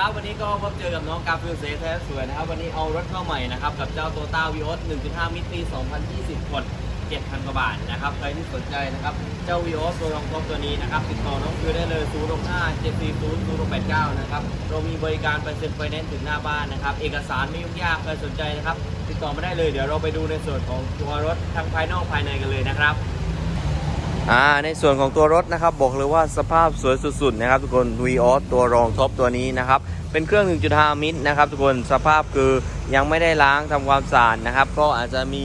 ครับ วันนี้ก็พบเจอกับน้องกาฟิลเซแท้สวยนะครับ วันนี้เอารถเข้าใหม่นะครับ กับเจ้าโตต้าวีออส1.5 มิตรปี 2020ผ่อน7,000 กว่าบาทนะครับ ใครที่สนใจนะครับ เจ้าวีออสตัวรองท็อปตัวนี้นะครับ ติดต่อน้องฟิลได้เลย 065 740 089 นะครับ เรามีบริการไปเซ็นไฟแนนซ์ถึงหน้าบ้านนะครับ เอกสารไม่ยุ่งยาก ใครสนใจนะครับ ติดต่อมาได้เลย เดี๋ยวเราไปดูในส่วนของตัวรถทั้งภายนอกภายในกันเลยนะครับ อ่าในส่วนของตัวรถนะครับบอกเลยว่าสภาพสวยสุดๆนะครับทุกคน v ีออสตัวรองท็อปตัวนี้นะครับเป็นเครื่อง 1.5 มิตรนะครับทุกคนสภาพคือยังไม่ได้ล้างทำความสะอาดนะครับก็อาจจะมี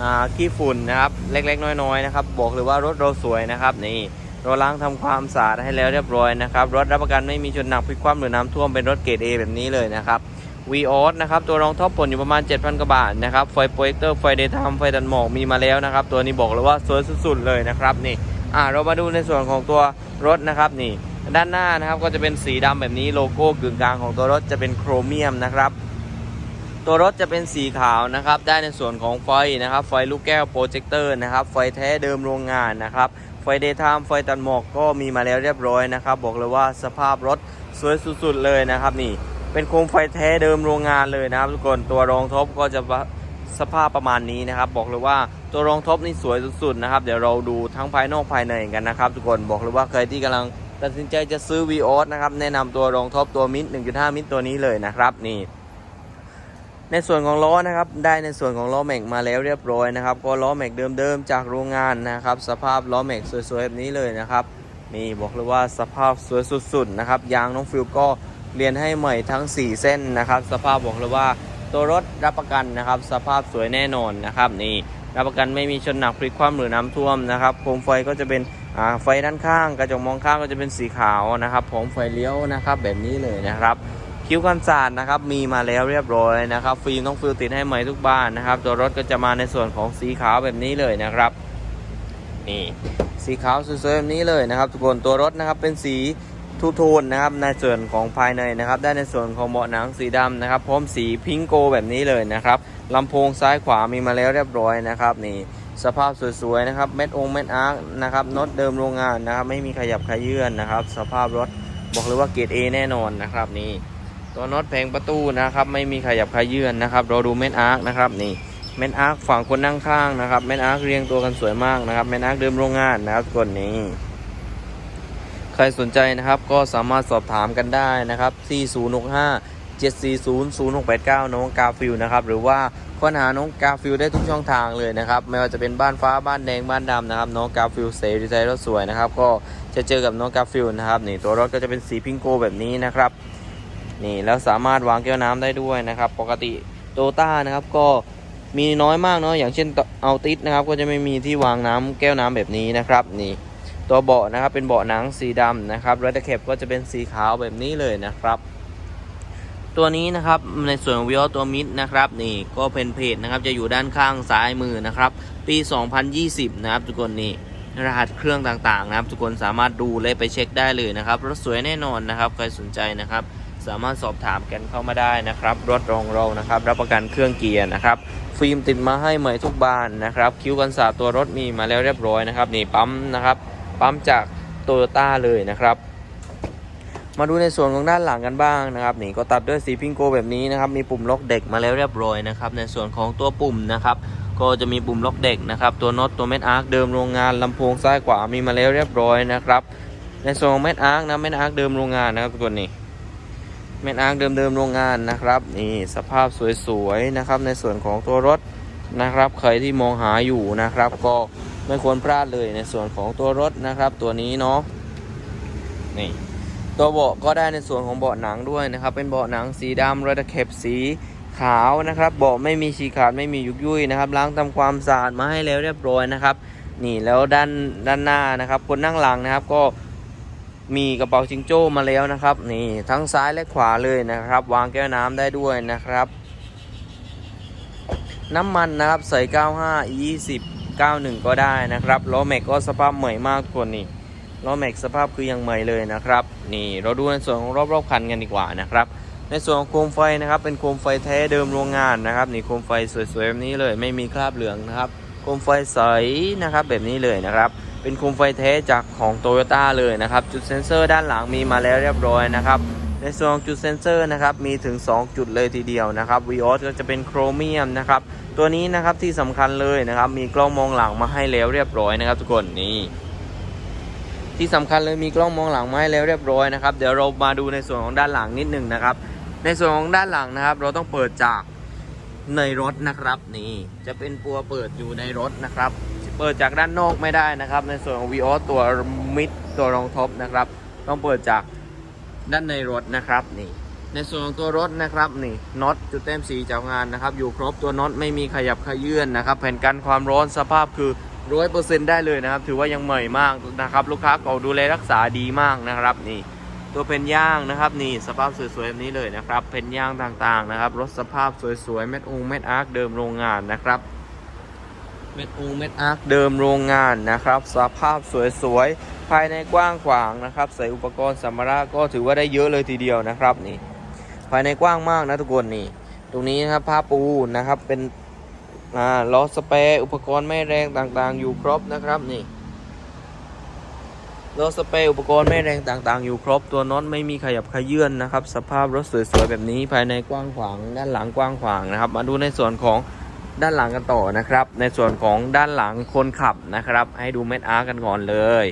อ่าขี้ฝุ่นนะครับเล็กๆ น้อยๆนะครับบอกเลยว่ารถเราสวยนะครับนี่เราล้างทำความสะอาดให้แล้วเรียบร้อยนะครับรถรับประกันไม่มีชนหนักพลิกคว่ำหรือน้ำท่วมเป็นรถเกรด A แบบนี้เลยนะครับ วีออสนะครับ ตัวรองท็อปผลอยู่ประมาณ 7,000กว่าบาทนะครับ ไฟโปรเจคเตอร์ ไฟเดย์ไทม์ไฟตันหมอกมีมาแล้วนะครับ ตัวนี้บอกเลยว่าสวยสุดๆเลยนะครับนี่อ่าเรามาดูในส่วนของตัวรถนะครับนี่ ด้านหน้านะครับก็จะเป็นสีดำแบบนี้โลโก้กึ่งกลางของตัวรถจะเป็นโครเมียมนะครับตัวรถจะเป็นสีขาวนะครับ ได้ในส่วนของไฟนะครับ ไฟลูกแก้วโปรเจคเตอร์นะครับ ไฟแท้เดิมโรงงานนะครับ ไฟเดย์ไทม์ไฟตัดหมอกก็มีมาแล้วเรียบร้อยนะครับ บอกเลยว่าสภาพรถสวยสุดๆเลยนะครับนี่ เป็นโคมไฟแท้เดิมโรงงานเลยนะครับทุกคนตัวรองท็อปก็จะสภาพประมาณนี้นะครับ บอกเลยว่าตัวรองท็อปนี่สวยสุดๆนะครับเดี๋ยวเราดูทั้งภายนอกภายในกันนะครับ ทุกคนบอกเลยว่าใครที่กำลังตัดสินใจจะซื้อ v ีออสนะครับแนะนำตัวรองท็อปตัวมิด1.5 มิตรตัวนี้เลยนะครับนี่ในส่วนของล้อนะครับได้ในส่วนของล้อแม็กมาแล้วเรียบร้อยนะครับก็ล้อแม็กเดิมๆจากโรงงานนะครับ สภาพล้อแม็กสวยๆแบบนี้เลยนะครับนี่บอกเลยว่าสภาพสวยสุดๆนะครับยางน้องฟิลก็ เรียนให้ใหม่ทั้ง 4 เส้นนะครับ สภาพบอกเลยว่าตัวรถรับประกันนะครับ สภาพสวยแน่นอนนะครับ นี่รับประกันไม่มีชนหนักพลิกคว่ำหรือน้ำท่วมนะครับโคมไฟก็จะเป็นไฟด้านข้าง กระจกมองข้างก็จะเป็นสีขาวนะครับผมไฟเลี้ยวนะครับ แบบนี้เลยนะครับ คิ้วกันศาสตร์นะครับมีมาแล้วเรียบร้อยนะครับ ฟิล์มต้องฟิลติดให้ใหม่ทุกบ้านนะครับ ตัวรถก็จะมาในส่วนของสีขาวแบบนี้เลยนะครับ นี่สีขาวสวยๆแบบนี้เลยนะครับ ทุกคนตัวรถนะครับเป็นสี ทูโทนนะครับในส่วนของภายในนะครับ ได้ในส่วนของเบาะหนังสีดำนะครับ พร้อมสีพิงโกแบบนี้เลยนะครับลำโพงซ้ายขวามีมาแล้วเรียบร้อยนะครับนี่สภาพสวยๆนะครับเม็ดองเม็ดอาร์คนะครับน็อตเดิมโรงงานนะครับ ไม่มีขยับขยื่นนะครับ สภาพรถบอกเลยว่าเกรด A แน่นอนนะครับนี่ตัวน็อตแผงประตูนะครับ ไม่มีขยับขยื่นนะครับเราดูเม็ดอาร์คนะครับนี่เม็ดอาร์คฝั่งคนนั่งข้างนะครับเม็ดอาร์คเรียงตัวกันสวยมากนะครับเม็ดอาร์คเดิมโรงงานนะครับกคนนี้ รสนใจนะครับก็สามารถสอบถามกันได้นะครับที่065 740 0689 น้องกาฟิลนะครับหรือว่าค้นหาน้องกาฟิลได้ทุกช่องทางเลยนะครับไม่ว่าจะเป็นบ้านฟ้าบ้านแดงบ้านดำนะครับน้องกาฟิลเซรีไซรถสวยนะครับก็จะเจอกับน้องกาฟิลนะครับนี่ตัวรถก็จะเป็นสีพิงโกแบบนี้นะครับนี่แล้วสามารถวางแก้วน้ำได้ด้วยนะครับ ปกติโตต้านะครับก็มีน้อยมากเนาะอย่างเช่นเอาติสนะครับก็จะไม่มีที่วางน้ำแก้วน้ำแบบนี้นะครับนี่ ตัวเบาะนะครับเป็นเบาะหนังสีดำนะครับรถตะเข็บก็จะเป็นสีขาวแบบนี้เลยนะครับ ตัวนี้นะครับในส่วนวิโอตัวมิดนะครับนี่ก็เป็นเพจนะครับจะอยู่ด้านข้างซ้ายมือนะครับปี 2020 นะครับทุกคนนี่รหัสเครื่องต่างๆนะครับ ทุกคนสามารถดูและไปเช็คได้เลยนะครับรถสวยแน่นอนนะครับใครสนใจนะครับ สามารถสอบถามกันเข้ามาได้นะครับ รถรองเรานะครับ รับประกันเครื่องเกียร์นะครับ ฟิล์มติดมาให้ใหม่ทุกบานนะครับ คิ้วกันศาสตตัวรถมีมาแล้วเรียบร้อยนะครับนี่ปั๊มนะครับ ปั๊มจากโตโยต้าเลยนะครับ มาดูในส่วนของด้านหลังกันบ้างนะครับนี่ก็ตัดด้วยสีพิงโกแบบนี้นะครับ มีปุ่มล็อกเด็กมาแล้วเรียบร้อยนะครับ ในส่วนของตัวปุ่มนะครับ ก็จะมีปุ่มล็อกเด็กนะครับตัวน็อตตัวเม็ดอาร์คเดิมโรงงานลำโพงซ้ายขวามีมาแล้วเรียบร้อยนะครับในส่วนของเม็ดอาร์คนะเม็ดอาร์คเดิมโรงงานนะครับทุกคนนี่เม็ดอาร์คเดิมๆโรงงานนะครับนี่สภาพสวยๆนะครับในส่วนของตัวรถนะครับ ใครที่มองหาอยู่นะครับ ก็ ไม่ควรพลาดเลยในส่วนของตัวรถนะครับตัวนี้เนาะนี่ตัวเบาะก็ได้ในส่วนของเบาะหนังด้วยนะครับ เป็นเบาะหนังสีดำรอยตะเข็บสีขาวนะครับเบาะไม่มีฉีกขาดไม่มียุกยุยนะครับล้างทำความสะอาดมาให้แล้วเรียบร้อยนะครับ นี่แล้วด้านด้านหน้านะครับ คนนั่งหลังนะครับก็มีกระเป๋าจิงโจ้มาแล้วนะครับ นี่ทั้งซ้ายและขวาเลยนะครับ วางแก้วน้ำได้ด้วยนะครับ น้ำมันนะครับใส่ 95 20 91 ก็ได้นะครับล้อแม็กก็สภาพใหม่มากกว่านี่ล้อแม็กสภาพคือยังใหม่เลยนะครับ นี่เราดูในส่วนของรอบๆคันกันดีกว่านะครับ ในส่วนของโคมไฟนะครับเป็นโคมไฟแท้เดิมโรงงานนะครับนี่โคมไฟสวยๆแบบนี้เลย ไม่มีคราบเหลืองนะครับโคมไฟใสนะครับแบบนี้เลยนะครับเป็นโคมไฟแท้จากของโตโยต้าเลยนะครับจุดเซ็นเซอร์ด้านหลังมีมาแล้วเรียบร้อยนะครับ ในส่วนของจุดเซ็นเซอร์นะครับมีถึง 2 จุดเลยทีเดียวนะครับ Vios ก็จะเป็นโครเมียมนะครับตัวนี้นะครับที่สำคัญเลยนะครับมีกล้องมองหลังมาให้แล้วเรียบร้อยนะครับ ทุกคนนี่ที่สำคัญเลยมีกล้องมองหลังมาให้แล้วเรียบร้อยนะครับเดี๋ยวเรามาดูในส่วนของด้านหลังนิดหนึ่งนะครับ ในส่วนของด้านหลังนะครับ เราต้องเปิดจากในรถนะครับนี่จะเป็นปัวเปิดอยู่ในรถนะครับเปิดจากด้านนอกไม่ได้นะครับ ในส่วนของ Vios ตัวมิดตัวรองท็อปนะครับ ต้องเปิดจาก ด้านในรถนะครับนี่ในส่วนของตัวรถนะครับนี่น็อตจุดเต็มสีจากงานนะครับ อยู่ครบตัวน็อตไม่มีขยับขยื่นนะครับ แผ่นกันความร้อนสภาพคือร้อยเปอร์เซ็นต์ได้เลยนะครับ ถือว่ายังใหม่มากนะครับ ลูกค้าเก่าดูแลรักษาดีมากนะครับ นี่ ตัวเป็นย่างนะครับนี่สภาพสวยๆแบบนี้เลยนะครับเป็นย่างต่างๆนะครับรถสภาพสวยๆเม็ดองเม็ดอาร์คเดิมโรงงานนะครับ เม็ดองเม็ดอาร์คเดิมโรงงานนะครับ สภาพสวยๆ ภายในกว้างขวางนะครับ ใส่อุปกรณ์สัมภาระก็ถือว่าได้เยอะเลยทีเดียวนะครับนี่ ภายในกว้างมากนะทุกคนนี่ ตรงนี้นะครับผ้าปูนะครับเป็นอ่าล้อสเปรย์อุปกรณ์ไม่แรงต่างๆ อยู่ครบนะครับนี่ล้อสเปรย์อุปกรณ์ไม่แรงต่างๆ อยู่ครบตัวน็อตไม่มีขยับขยื่นนะครับ สภาพรถสวยๆแบบนี้ภายในกว้างขวาง ด้านหลังกว้างขวางนะครับ มาดูในส่วนของ ด้านหลังกันต่อนะครับ ในส่วนของด้านหลังคนขับนะครับ ให้ดูเม็ดอาร์กันก่อนเลย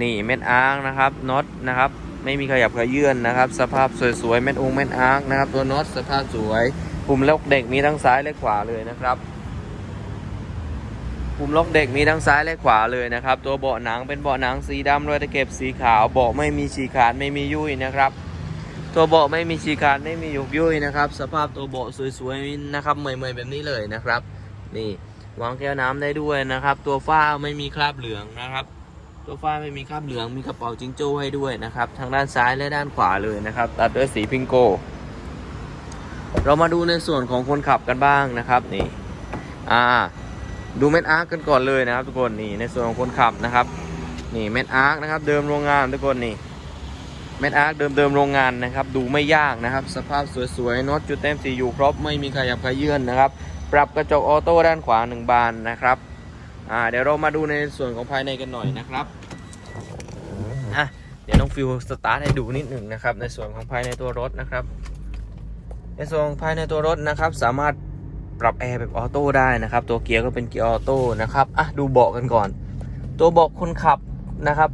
นี่เม็ดอาร์นะครับน็อตนะครับ ไม่มีขยับขยื่นนะครับ สภาพสวยๆเม็ดองเม็ดอาร์นะครับ ตัวน็อตสภาพสวยปุ่มล็อกเด็กมีทั้งซ้ายและขวาเลยนะครับปุ่มล็อกเด็กมีทั้งซ้ายและขวาเลยนะครับ ตัวเบาะหนังเป็นเบาะหนังสีดำรอยตะเข็บสีขาวเบาะไม่มีฉีกขาดไม่มียุ่ยนะครับ ตัวเบาะไม่มีฉีกาดไม่มีหยกยุ่ยนะครับ สภาพตัวเบาะสวยๆนะครับใหม่ๆแบบนี้เลยนะครับ นี่วางแก้วน้ำได้ด้วยนะครับ ตัวฝ้าไม่มีคราบเหลืองนะครับ ตัวฝ้าไม่มีคราบเหลืองมีกระเป๋าจิงโจ้ให้ด้วยนะครับทางด้านซ้ายและด้านขวาเลยนะครับ ตัดด้วยสีพิงโก เรามาดูในส่วนของคนขับกันบ้างนะครับนี่อ่าดูเม็ดอาร์คกันก่อนเลยนะครับ ทุกคนนี่ในส่วนของคนขับนะครับ นี่เม็ดอาร์คนะครับ เดิมโรงงานทุกคนนี่ เม็ดอาร์คเดิมๆโรงงานนะครับ ดูไม่ยากนะครับ สภาพสวยๆน็อตจุดเต็มสีอยู่ครบไม่มีขยับขยื่นนะครับ ปรับกระจกออโต้ด้านขวาหนึ่งบานนะครับอ่าเดี๋ยวเรามาดูในส่วนของภายในกันหน่อยนะครับอะเดี๋ยวน้องฟิวสตาร์ทให้ดูนิดหนึ่งนะครับ ในส่วนของภายในตัวรถนะครับ ในส่วนของภายในตัวรถนะครับ สามารถปรับแอร์แบบออโต้ได้นะครับ ตัวเกียร์ก็เป็นเกียร์ออโต้นะครับอะดูเบาะกันก่อน ตัวเบาะคนขับนะครับ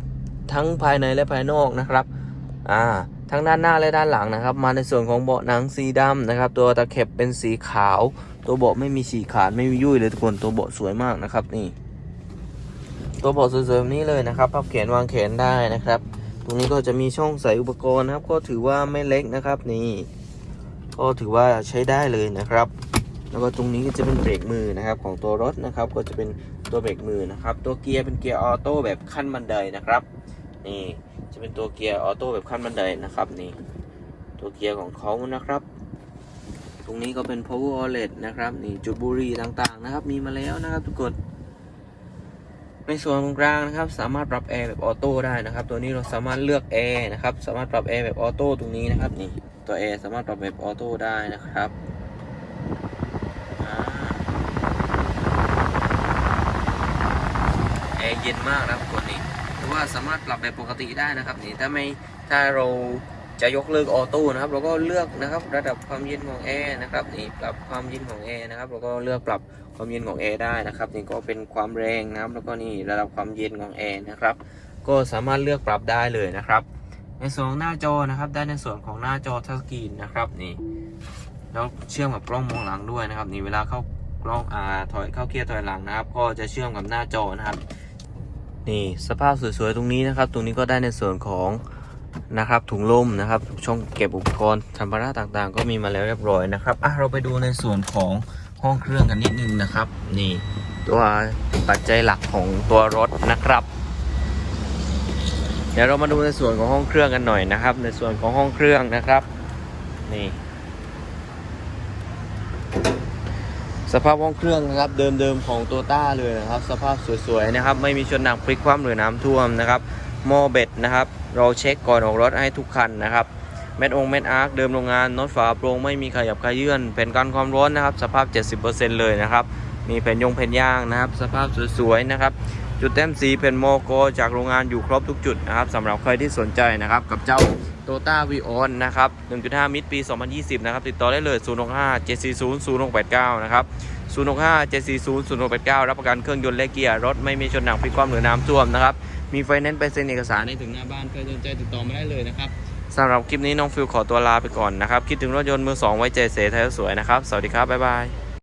ทั้งภายในและภายนอกนะครับ อ่าทั้งด้านหน้าและด้านหลังนะครับ มาในส่วนของเบาะหนังสีดำนะครับ ตัวตะเข็บเป็นสีขาว ตัวเบาะไม่มีฉีกขาดไม่มียุ่ยเลยทุกคนตัวเบาะสวยมากนะครับนี่ ตัวเบาะสวยๆแบบนี้เลยนะครับพับแขนวางแขนได้นะครับ ตรงนี้ก็จะมีช่องใส่อุปกรณ์นะครับ ก็ถือว่าไม่เล็กนะครับนี่ ก็ถือว่าใช้ได้เลยนะครับ แล้วก็ตรงนี้ก็จะเป็นเบรกมือนะครับของตัวรถนะครับ ก็จะเป็นตัวเบรกมือนะครับ ตัวเกียร์เป็นเกียร์ออโต้แบบขั้นบันไดนะครับนี่ จะเป็นตัวเกียร์ออโต้แบบขั้นบันไดนะครับนี่ตัวเกียร์ของเขานะครับ ตรงนี้ก็เป็น power outlet นะครับนี่จุดบุหรี่ต่างๆนะครับ มีมาแล้วนะครับ ทุกคนในส่วนตรงกลางนะครับ สามารถปรับแอร์แบบออโต้ได้นะครับ ตัวนี้เราสามารถเลือกแอร์นะครับ สามารถปรับแอร์แบบออโต้ตรงนี้นะครับนี่ตัวแอร์สามารถปรับแบบออโต้ได้นะครับแอร์เย็นมากนะครับ รือว่าสามารถปรับแบบปกติได้นะครับนี่ถ้าไม่ถ้าเราจะยกเลิกออโต้นะครับเราก็เลือกนะครับระดับความเย็นของแอร์นะครับนี่ปรับความเย็นของแอร์นะครับเราก็เลือกปรับความเย็นของแอร์ได้นะครับนี่ก็เป็นความแรงนะครับแล้วก็นี่ระดับความเย็นของแอร์นะครับก็สามารถเลือกปรับได้เลยนะครับ ในส่วนของหน้าจอนะครับ ได้ในส่วนของหน้าจอทัชสกรีนนะครับนี่แล้วเชื่อมกับกล้องมองหลังด้วยนะครับนี่เวลาเข้ากล้องอ่าถอยเข้าเกียร์ถอยหลังนะครับ ก็จะเชื่อมกับหน้าจอนะครับ นี่สภาพสวยๆตรงนี้นะครับ ตรงนี้ก็ได้ในส่วนของนะครับถุงลมนะครับช่องเก็บอุปกรณ์สัมภาระต่างๆ ก็มีมาแล้วเรียบร้อยนะครับอะเราไปดูในส่วนของห้องเครื่องกันนิดนึงนะครับ นี่ตัวปัจจัยหลักของตัวรถนะครับ เดี๋ยวเรามาดูในส่วนของห้องเครื่องกันหน่อยนะครับ ในส่วนของห้องเครื่องนะครับ นี่ สภาพห้องเครื่องนะครับเดิมๆของโตต้าเลยนะครับ สภาพสวยๆนะครับ ไม่มีชนหนักพลิกคว่ำหรือน้ำท่วมนะครับหม้อเบ็ดนะครับ เราเช็คก่อนออกรถให้ทุกคันนะครับแมดองแมดอาร์คเดิมโรงงานน็อตฝาโปรงไม่มีขยับขยื่นแผ่นกันความร้อนนะครับ สภาพ 70%เลยนะครับ มีแผ่นยงแผ่นย่างนะครับ สภาพสวยๆนะครับ จุดแต้มสีเป็นโมโกจากโรงงานอยู่ครบทุกจุดนะครับสำหรับใครที่สนใจนะครับกับเจ้า ต้าวีออนนะครับ 1.5 มิตรปี 2020 นะครับ ติดต่อได้เลย 065 740 0689 นะครับ 065 740 0689 รับประกันเครื่องยนต์และเกียร์ รถไม่มีชนหนักพลิกคว่ำหรือน้ำท่วมนะครับ มีไฟแนนซ์ไปเซ็นเอกสารให้ถึงหน้าบ้านใครสนใจติดต่อมาได้เลยนะครับสำหรับคลิปนี้น้องฟิลขอตัวลาไปก่อนนะครับ คิดถึงรถยนต์มือสองไว้ใจเสไทยสวยนะครับ สวัสดีครับ บ๊ายบาย